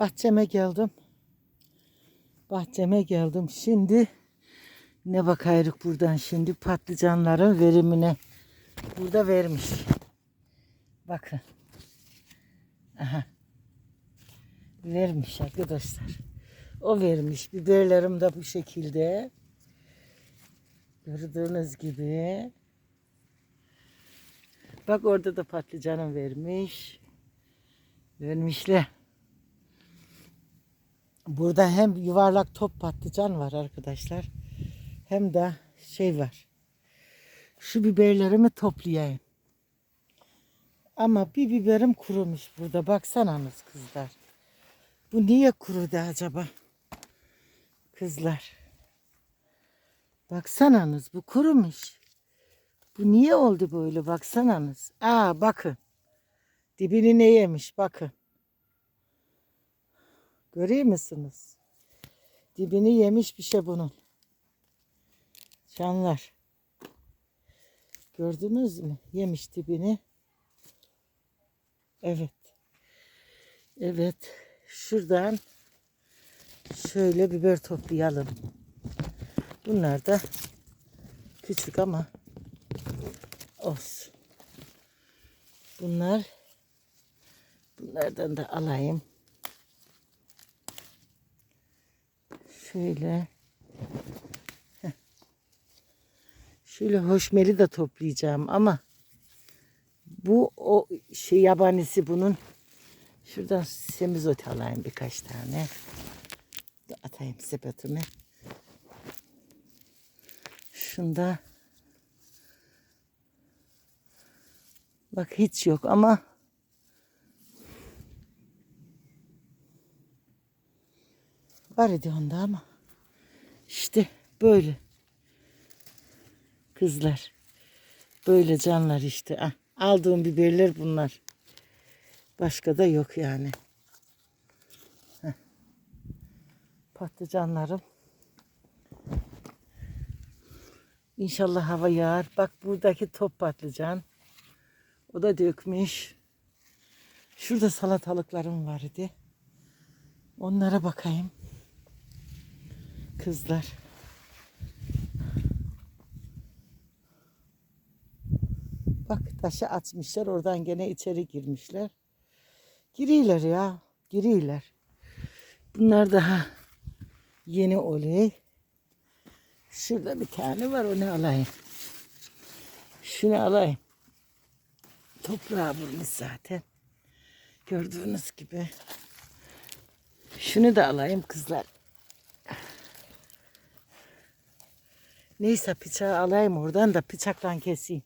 Bahçeme geldim. Bahçeme geldim. Şimdi ne bakayırık buradan şimdi patlıcanların verimine. Burada vermiş. Bakın. Aha. Vermiş arkadaşlar. O vermiş. Biberlerim de bu şekilde. Gördüğünüz gibi. Bak orada da patlıcanım vermiş. Vermişler. Burada hem yuvarlak top patlıcan var arkadaşlar. Hem de şey var. Şu biberlerimi toplayayım. Ama bir biberim kurumuş burada. Baksananız kızlar. Bu niye kurudu acaba? Kızlar. Baksananız bu kurumuş. Bu niye oldu böyle baksananız. Aa bakın. Dibini ne yemiş bakın. Görüyor musunuz? Dibini yemiş bir şey bunun. Canlar. Gördünüz mü? Yemiş dibini. Evet. Evet. Şuradan şöyle biber toplayalım. Bunlar da küçük ama olsun. Bunlar bunlardan da alayım. Şöyle. Heh. şöyle hoşmeli de toplayacağım ama bu o şey yabanisi bunun. Şuradan semizot alayım birkaç tane. Atayım sepetime şunda bak hiç yok ama Var idi onda ama. İşte böyle. Kızlar. Böyle canlar işte. Ah, aldığım biberler bunlar. Başka da yok yani. Heh. Patlıcanlarım. İnşallah hava yağar. Bak buradaki top patlıcan. O da dökmüş. Şurada salatalıklarım var idi. Onlara bakayım kızlar. Bak taşı atmışlar oradan gene içeri girmişler. Giriyorlar ya giriyorlar. Bunlar daha yeni oluyor. Şurada bir tane var onu alayım. Şunu alayım. Toprağa vurmuş zaten. Gördüğünüz gibi. Şunu da alayım kızlar. Neyse bıçağı alayım oradan da bıçakla keseyim.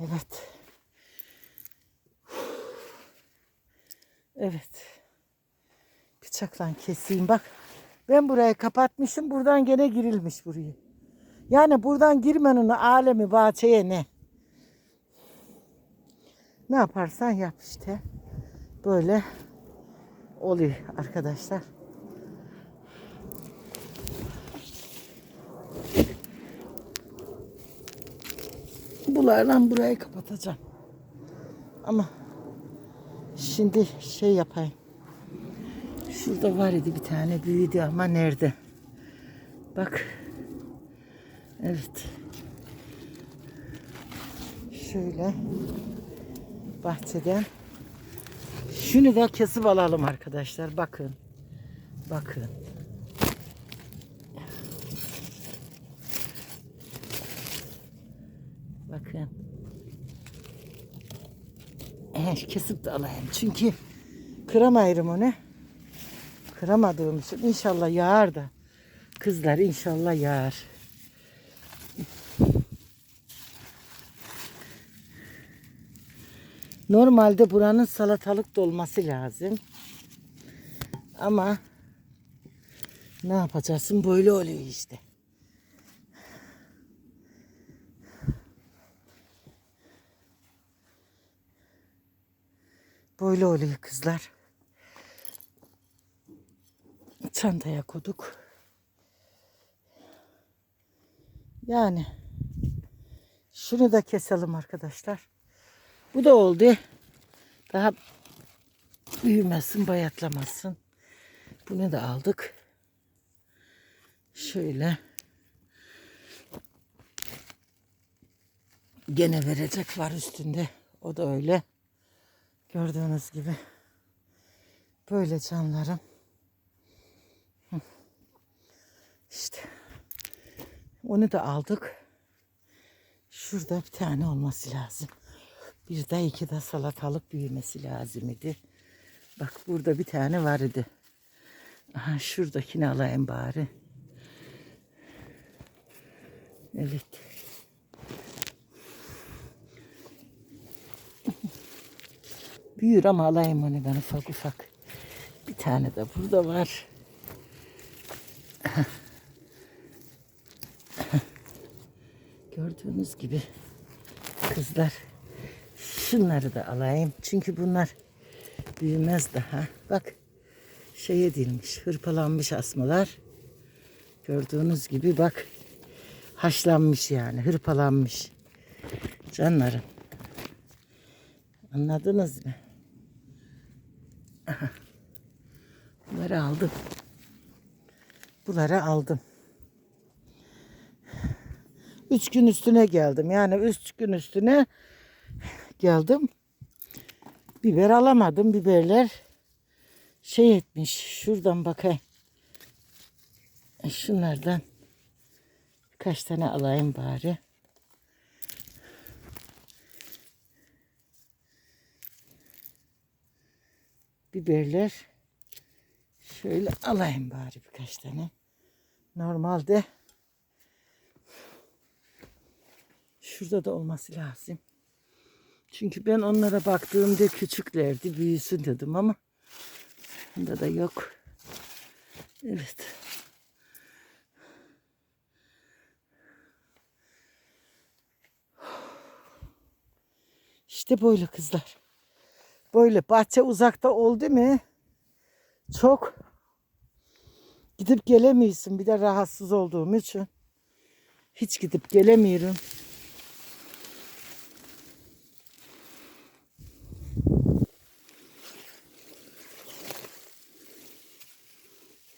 Evet. Evet. Bıçakla keseyim bak. Ben burayı kapatmışım. Buradan gene girilmiş buraya. Yani buradan girmenin alemi bahçeye ne? Ne yaparsan yap işte. Böyle oluyor arkadaşlar. Bularla burayı kapatacağım. Ama şimdi şey yapayım. Şurada var idi bir tane büyüdü ama nerede? Bak. Evet. Şöyle bahçeden şunu da kesip alalım arkadaşlar. Bakın. Bakın. Bakın. Eğer kesip de alayım. Çünkü kıramayırım onu. Kıramadığım için inşallah yağar da. Kızlar inşallah yağar. Normalde buranın salatalık dolması lazım. Ama ne yapacaksın böyle oluyor işte. Böyle oluyor kızlar. Çantaya koyduk. Yani şunu da keselim arkadaşlar. Bu da oldu. Daha büyümesin, bayatlamasın. Bunu da aldık. Şöyle. Gene verecek var üstünde. O da öyle. Gördüğünüz gibi. Böyle canlarım. Hı. İşte. Onu da aldık. Şurada bir tane olması lazım. Bir de iki de salatalık büyümesi lazım idi. Bak burada bir tane var idi. Aha şuradakini alayım bari. Evet. Büyür ama alayım onu ben ufak ufak. Bir tane de burada var. Gördüğünüz gibi kızlar şunları da alayım. Çünkü bunlar büyümez daha. Bak şey edilmiş, hırpalanmış asmalar. Gördüğünüz gibi bak haşlanmış yani, hırpalanmış. Canlarım. Anladınız mı? Bunları aldım. Bunları aldım. Üç gün üstüne geldim. Yani üç gün üstüne geldim. Biber alamadım. Biberler şey etmiş. Şuradan bakayım. E, Şunlardan birkaç tane alayım bari. Biberler şöyle alayım bari birkaç tane. Normalde şurada da olması lazım. Çünkü ben onlara baktığımda küçüklerdi, büyüsün dedim ama bunda da yok. Evet. İşte böyle kızlar. Böyle bahçe uzakta oldu mu? Çok gidip gelemiyorsun. Bir de rahatsız olduğum için hiç gidip gelemiyorum.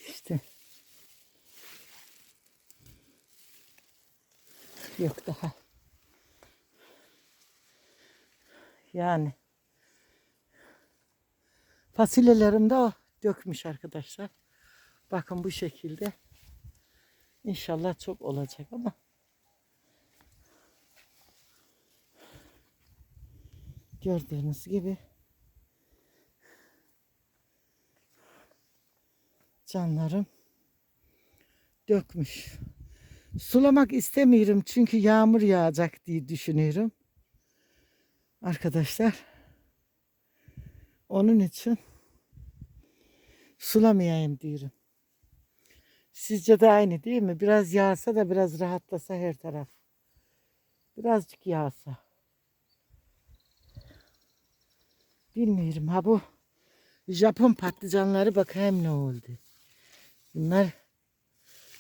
İşte. Yok daha. Yani. Fasulyelerim de o dökmüş arkadaşlar. Bakın bu şekilde. İnşallah çok olacak ama. Gördüğünüz gibi. Canlarım dökmüş. Sulamak istemiyorum çünkü yağmur yağacak diye düşünüyorum. Arkadaşlar. Onun için sulamayayım diyorum. Sizce de aynı değil mi? Biraz yağsa da biraz rahatlasa her taraf. Birazcık yağsa. Bilmiyorum ha bu Japon patlıcanları bakayım ne oldu. Bunlar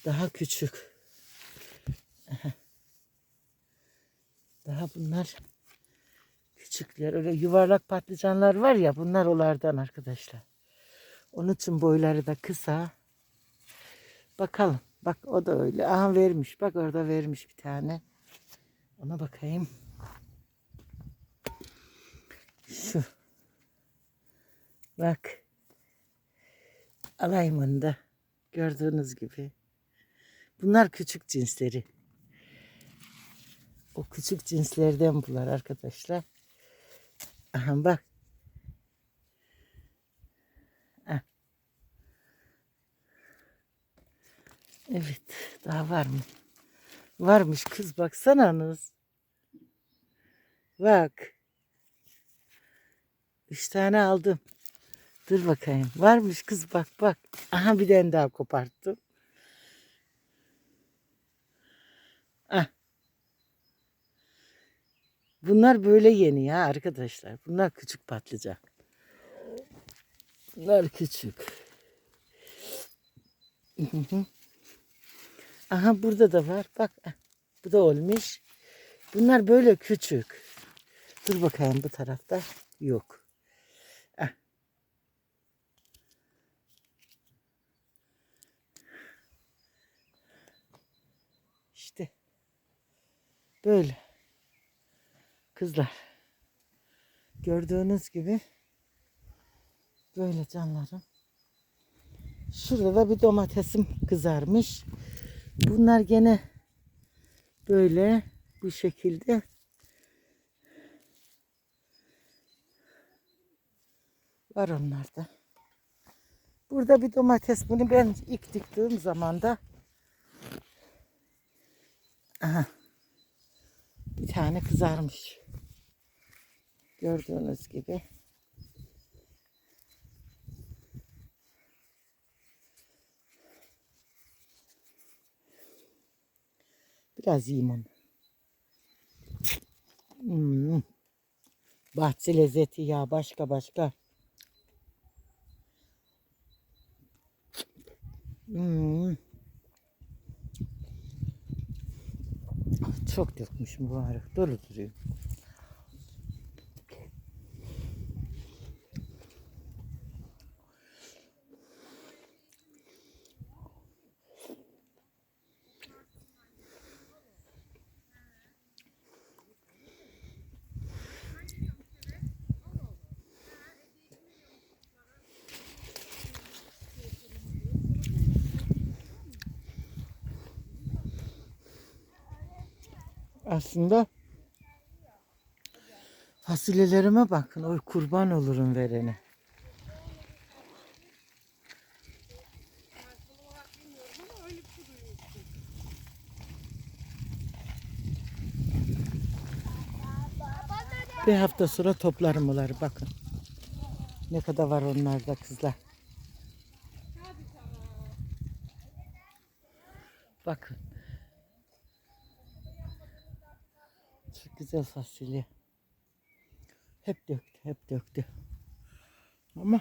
daha küçük. Aha. Daha bunlar küçükler. Öyle yuvarlak patlıcanlar var ya bunlar olardan arkadaşlar. Onun için boyları da kısa. Bakalım. Bak o da öyle. Aha vermiş. Bak orada vermiş bir tane. Ona bakayım. Şu. Bak. Alayım onu da. Gördüğünüz gibi. Bunlar küçük cinsleri. O küçük cinslerden bunlar arkadaşlar. Aha bak. Evet. Daha var mı? Varmış kız baksananız. Bak. Üç tane aldım. Dur bakayım. Varmış kız bak bak. Aha bir tane daha koparttım. Ah. Bunlar böyle yeni ya arkadaşlar. Bunlar küçük patlıcan. Bunlar küçük. Aha burada da var. Bak ah, bu da olmuş. Bunlar böyle küçük. Dur bakalım bu tarafta yok. Ah. İşte böyle kızlar gördüğünüz gibi böyle canlarım. Şurada da bir domatesim kızarmış. Bunlar gene böyle bu şekilde var onlarda. Burada bir domates bunu ben ilk diktiğim zaman da aha, bir tane kızarmış. Gördüğünüz gibi. Biraz yiyeyim. Hmm. Bahçe lezzeti ya başka başka. Hmm. Çok dökmüşüm bu ara. Dolu duruyor. Aslında fasulyelerime bakın. Oy kurban olurum verene. Bir hafta sonra toplarım onları bakın. Ne kadar var onlarda kızlar. Bakın. Çok güzel fasulye. Hep döktü, hep döktü. Ama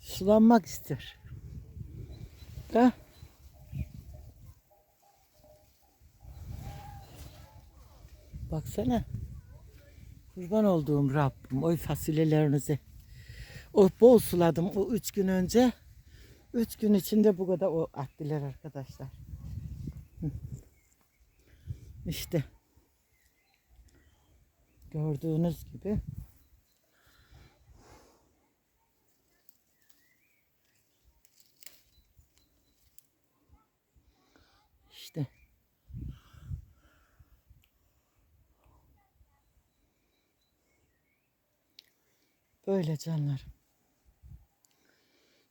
sulanmak ister. Da Baksana. Kurban olduğum Rabbim oy fasulyelerinizi. O bol suladım o üç gün önce. Üç gün içinde bu kadar o attılar arkadaşlar. İşte. Gördüğünüz gibi. İşte. Böyle canlarım.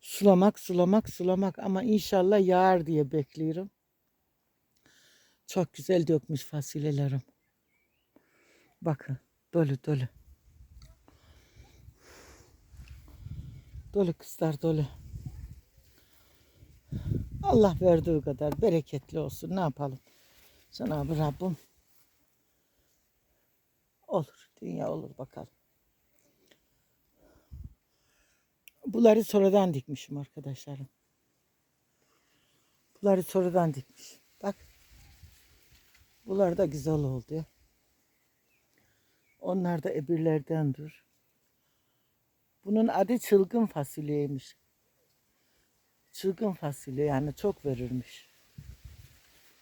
Sulamak, sulamak, sulamak ama inşallah yağar diye bekliyorum. Çok güzel dökmüş fasulyelerim. Bakın dolu dolu. Dolu kızlar dolu. Allah verdiği kadar bereketli olsun. Ne yapalım? Cenab-ı Rabbim olur. Dünya olur bakalım. Bunları sonradan dikmişim arkadaşlarım. Bunları sonradan dikmiş. Bak. Bunlar da güzel oldu. Onlar da ebirlerdendir. Bunun adı çılgın fasulyeymiş. Çılgın fasulye yani çok verirmiş.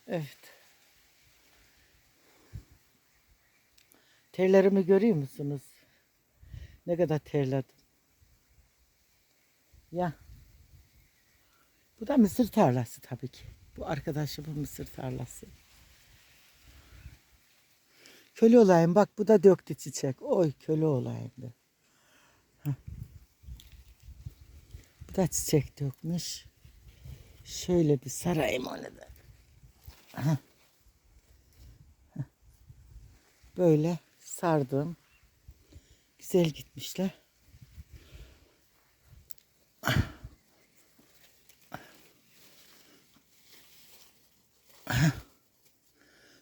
Evet. Terlerimi görüyor musunuz? Ne kadar terledim. Ya. Bu da mısır tarlası tabii ki. Bu arkadaşımın mısır tarlası. Köle olayım bak bu da döktü çiçek. Oy köle olayım. Hah. Bu da çiçek dökmüş. Şöyle bir sarayım onu da. Böyle sardım. Güzel gitmişler.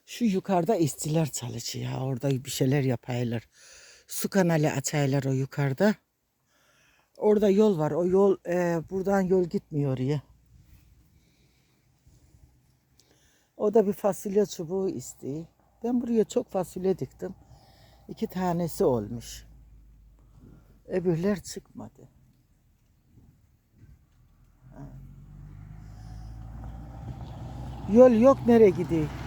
Şu yukarıda işçiler çalışıyor. Orada bir şeyler yapaylar. Su kanalı açaylar o yukarıda. Orada yol var. O yol e, buradan yol gitmiyor oraya. O da bir fasulye çubuğu isteği. Ben buraya çok fasulye diktim. İki tanesi olmuş. Öbürler çıkmadı. Yol yok nereye gideyim?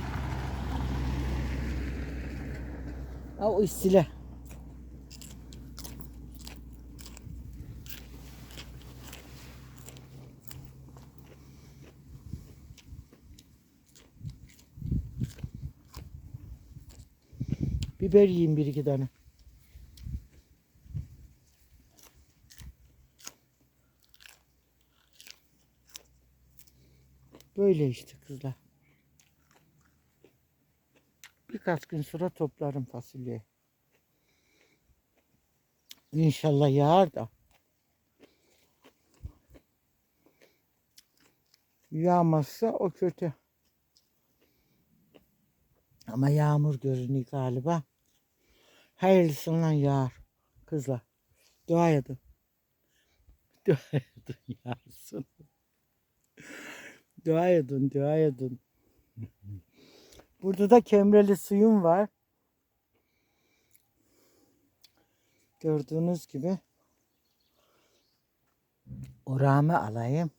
Ha o istile. Biber yiyeyim bir iki tane. Böyle işte kızlar. Birkaç gün sonra toplarım fasulyeyi. İnşallah yağar da. Yağmazsa o kötü. Ama yağmur görünüyor galiba. Hayırlısından yağar kızlar. Dua edin. Dua edin yağsın. Dua edin, dua edin. Burada da kemreli suyum var. Gördüğünüz gibi. Oramı alayım.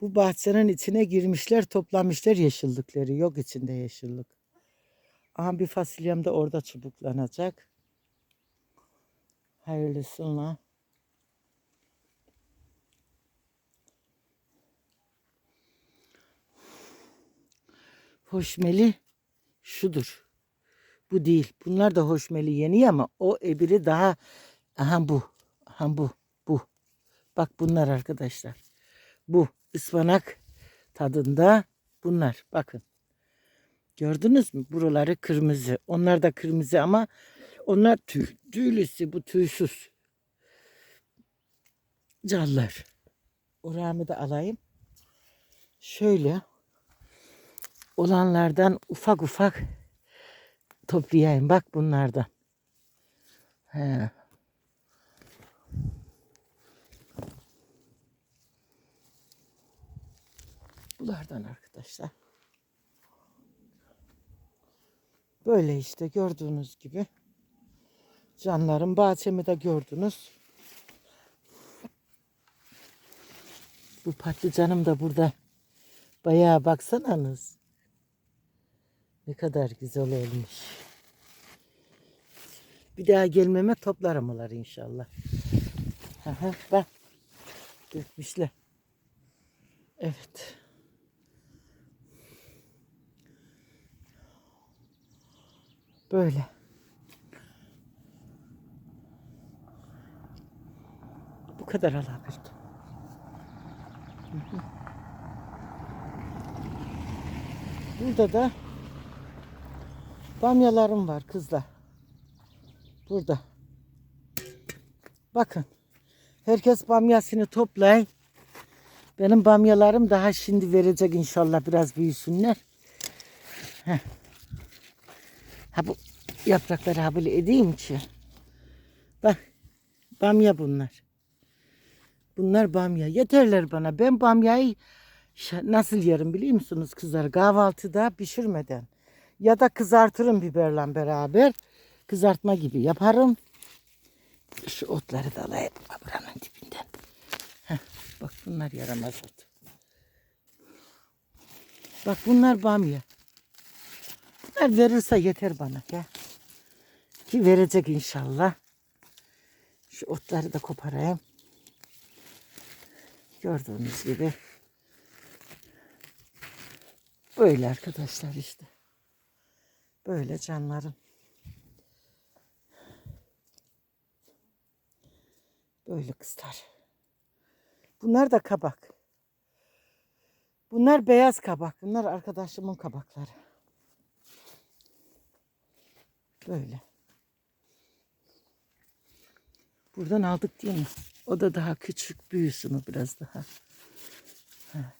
Bu bahçenin içine girmişler, toplamışlar yeşillikleri. Yok içinde yeşillik. Aha bir fasulyem de orada çubuklanacak. Hayırlısıyla. Hoşmeli şudur. Bu değil. Bunlar da hoşmeli yeni ama o ebiri daha aha bu. Aha bu. Bu. Bak bunlar arkadaşlar. Bu ıspanak tadında bunlar. Bakın. Gördünüz mü? Buraları kırmızı. Onlar da kırmızı ama onlar tüy, tüylüsü. Bu tüysüz. Callar. Oramı da alayım. Şöyle olanlardan ufak ufak toplayayım. Bak bunlardan. He. Bunlardan arkadaşlar. Böyle işte gördüğünüz gibi. Canlarım bahçemi de gördünüz. Bu patlıcanım da burada. Bayağı baksananız. Ne kadar güzel olmuş. Bir daha gelmeme toplarım onları inşallah. Aha, bak. Dökmüşler. Evet. Böyle. Bu kadar. Hı hı. Burada da bamyalarım var kızlar. Burada. Bakın. Herkes bamyasını toplayın. Benim bamyalarım daha şimdi verecek inşallah biraz büyüsünler. Heh. Ha bu yaprakları ha edeyim ki. Bak bamya bunlar. Bunlar bamya. Yeterler bana. Ben bamyayı nasıl yerim biliyor musunuz kızlar? Kahvaltıda pişirmeden. Ya da kızartırım biberle beraber. Kızartma gibi yaparım. Şu otları da alayım buranın dibinden. Heh, bak bunlar yaramaz ot. Bak bunlar bamya. Bunlar verirse yeter bana ya. Ki verecek inşallah. Şu otları da koparayım. Gördüğünüz gibi. Böyle arkadaşlar işte. Böyle canlarım. Böyle kızlar. Bunlar da kabak. Bunlar beyaz kabak. Bunlar arkadaşımın kabakları. Böyle. Buradan aldık değil mi? O da daha küçük büyüsün o biraz daha. Ha.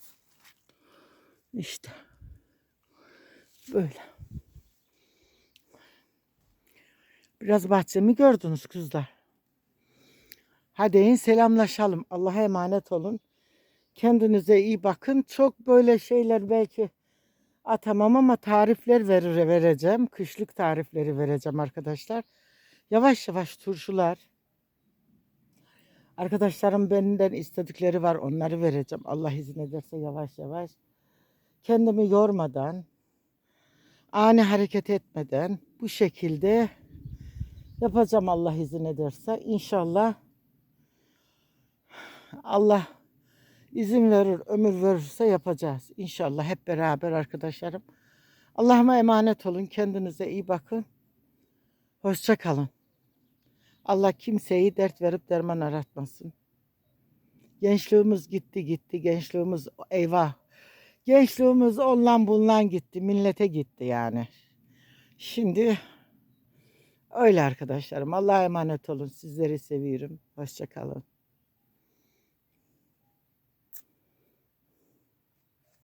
İşte. Böyle. Biraz bahçemi gördünüz kızlar. Hadi in selamlaşalım. Allah'a emanet olun. Kendinize iyi bakın. Çok böyle şeyler belki atamam ama tarifler verir vereceğim. Kışlık tarifleri vereceğim arkadaşlar. Yavaş yavaş turşular. Arkadaşlarım benden istedikleri var. Onları vereceğim. Allah izin ederse yavaş yavaş. Kendimi yormadan, ani hareket etmeden bu şekilde yapacağım Allah izin ederse. İnşallah Allah izin verir, ömür verirse yapacağız. İnşallah hep beraber arkadaşlarım. Allah'ıma emanet olun. Kendinize iyi bakın. Hoşça kalın. Allah kimseyi dert verip derman aratmasın. Gençliğimiz gitti gitti. Gençliğimiz eyvah. Gençliğimiz ondan bundan gitti. Millete gitti yani. Şimdi öyle arkadaşlarım. Allah'a emanet olun. Sizleri seviyorum. Hoşça kalın.